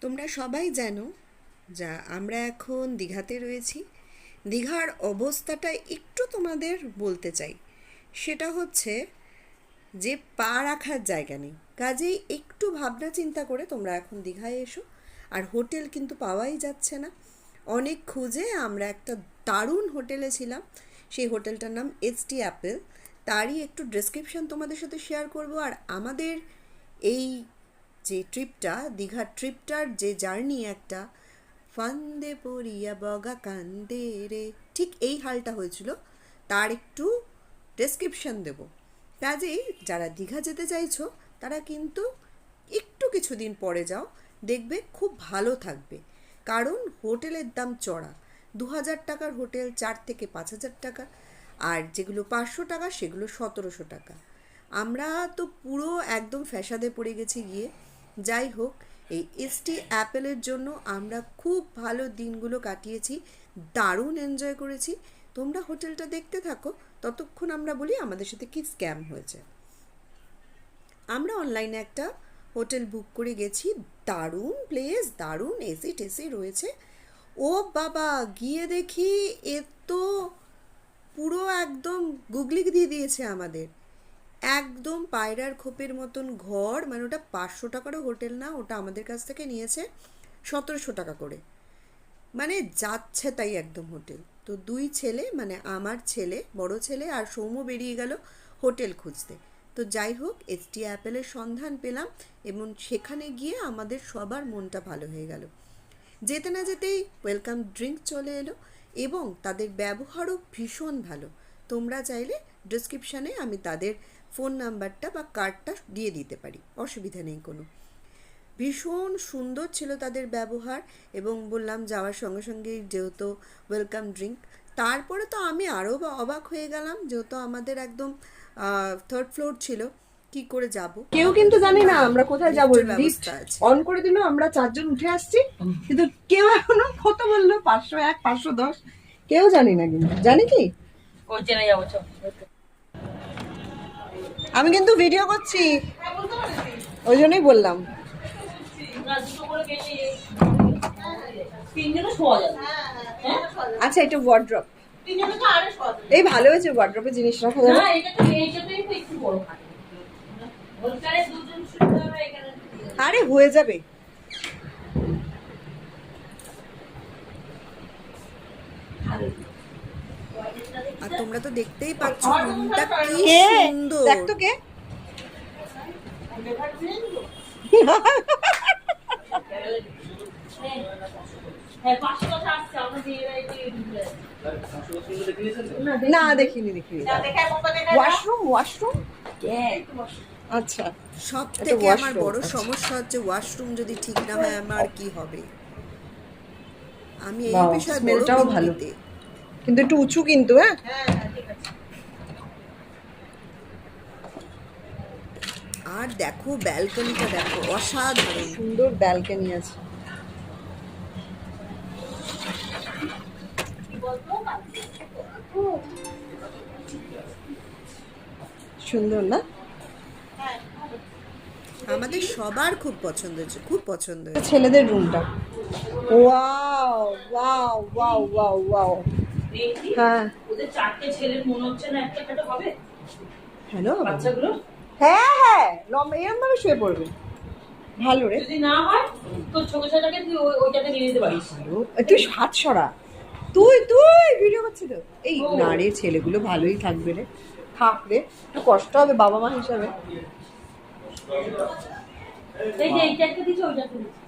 তোমরা সবাই জানো যা আমরা এখন দীঘাতে রয়েছি। দীঘার অবস্থাটা একটু তোমাদের বলতে চাই। সেটা হচ্ছে যে পা রাখার জায়গা নেই। কাজেই একটু ভাবনা চিন্তা করে তোমরা এখন দীঘায় এসো। আর হোটেল কিন্তু পাওয়াই যাচ্ছে না। অনেক খুঁজে আমরা একটা দারুণ হোটেলে ছিলাম। সেই হোটেলটার নাম এইচটি অ্যাপেল। তারই একটু ডেসক্রিপশন তোমাদের সাথে শেয়ার করব। আর আমাদের এই যে ট্রিপটা, দীঘার ট্রিপটার যে জার্নি একটা, ফান্দে পড়িয়া বগা কান্দে রে। ঠিক এই হালটা হয়েছিল, তার একটু ডেসক্রিপশন দেব। কাজেই যারা দীঘা যেতে চাইছো, তারা কিন্তু একটু কিছুদিন পরে যাও, দেখবে খুব ভালো থাকবে। কারণ হোটেলের দাম চড়া দু হাজার টাকার হোটেল চার থেকে পাঁচ হাজার টাকা, আর যেগুলো পাঁচশো টাকা, সেগুলো সতেরোশো টাকা। আমরা তো পুরো একদম ফ্যাসাদে পড়ে গেছি গিয়ে যাই হোক, এই এসটি অ্যাপেলের জন্য আমরা খুব ভালো দিনগুলো কাটিয়েছি, দারুণ এনজয় করেছি। তোমরা হোটেলটা দেখতে থাকো, ততক্ষণ আমরা বলি আমাদের সাথে কি স্ক্যাম হয়েছে। আমরা অনলাইনে একটা হোটেল বুক করে গেছি, দারুণ প্লেস দারুণ এসি টেসি রয়েছে। ও বাবা, গিয়ে দেখি এ তো পুরো একদম গুগলি দিয়ে দিয়েছে আমাদের। একদম পায়রার খোপের মতন ঘর মানে ওটা পাঁচশো টাকারও হোটেল না, ওটা আমাদের কাছ থেকে নিয়েছে সতেরোশো টাকা করে। মানে যাচ্ছে তাই একদম হোটেল। তো দুই ছেলে মানে আমার ছেলে, বড় ছেলে আর সৌম্য বেরিয়ে গেল হোটেল খুঁজতে। তো যাই হোক এসটি অ্যাপেলের সন্ধান পেলাম এবং সেখানে গিয়ে আমাদের সবার মনটা ভালো হয়ে গেল। যেতে না যেতেই ওয়েলকাম ড্রিঙ্ক চলে এলো এবং তাদের ব্যবহারও ভীষণ ভালো। তোমরা চাইলে ডিসক্রিপশানে আমি তাদের ফোন নাম্বারটা বা কার্ডটা দিয়ে দিতে পারি অসুবিধা নেই কোনো। ভীষণ সুন্দর ছিল তাদের ব্যবহার এবং বললাম যাওয়ার সঙ্গে সঙ্গে যেহেতু ওয়েলকাম ড্রিঙ্ক তারপরে তো আমি আরও অবাক হয়ে গেলাম যেহেতু আমাদের একদম থার্ড ফ্লোর ছিল কি করে যাব? কেউ কিন্তু জানি না আমরা কোথায় যাব। অন করে দিল আমরা চারজন উঠে আসছি কিন্তু কেউ এখনও কত বলল? পাঁচশো এক পাঁচশো দশ কেউ জানি না কিন্তু। জানি কি? ওই চেনে যাব চল আমি কিন্তু ভিডিও করছি। ওই জন্যই বললাম। হ্যাঁ? আচ্ছা এটা ওয়ার্ড্রপ এই ভালো হয়েছে ওয়ার্ড্রপে জিনিস রাখা যাবে আরে হয়ে যাবে। আর তোমরা তো দেখতেই পাচ্ছ রুমটা কি সুন্দর। দেখ তো কে? হ্যাঁ না দেখিনি দেখিনি। Washroom washroom? আচ্ছা। সব থেকে আমার বড় আচ্ছা। সমস্যা হচ্ছে ওয়াশরুম যদি ঠিক না হয় আমার কি হবে? আমি এই বিষয়ে বড় ভালো। কিন্তু একটু উঁচু কিন্তু হ্যাঁ? আর দেখো ব্যালকনিটা দেখো অসাধারণ। সুন্দর ব্যালকনি আছে। সুন্দর না? আমাদের সবার খুব পছন্দ হয়েছে খুব পছন্দ হয়েছে। ছেলেদের রুমটা wow wow wow wow wow হ্যাঁ। ওদের চারটে ছেলের মনে হচ্ছে না একটা খাটে হবে। হ্যালো? বাচ্চাগুলো? হ্যাঁ হ্যাঁ লম্বা এরকম ভাবে শুয়ে পড়বে। ভালো রে। যদি না হয় তোর ছোট ছেলেটাকে তুই ওইটাতে নিয়ে যেতে পারিস। তুই হাত সরা। তুই তুই ভিডিও তো। এই না রে ছেলেগুলো ভালোই থাকবে রে। থাক রে একটু কষ্ট হবে বাবা মা হিসাবে। এই যে এইটা একটা দিচ্ছে ওইটা একটা দিচ্ছে